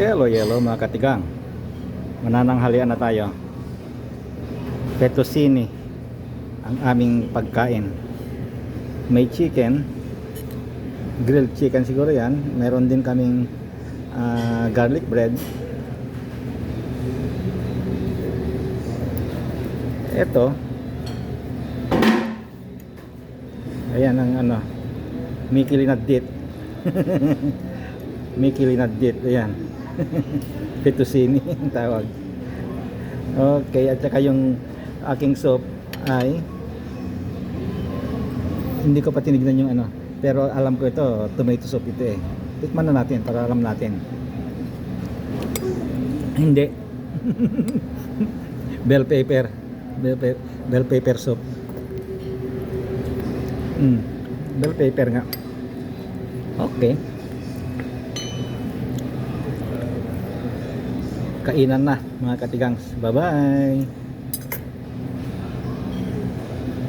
Hello, yellow mga katigang. Manananghalian na tayo. Fettuccine ang aming pagkain. May chicken, grilled chicken siguro yan. Meron din kaming ah, garlic bread. Ito. Ayan ang ano. Mickey Linadit. Mickey Linadit. Ayan. Fettuccine ang tawag. Okay, at saka yung aking soup ay hindi ko pa tinignan yung ano. Pero alam ko ito, tomato soup ito eh. Tikman na natin para alam natin. Hindi. bell pepper. Bell, pe- bell pepper soup. Mm. Bell pepper nga. Okay. Kainan na mga katigangs. Bye-bye.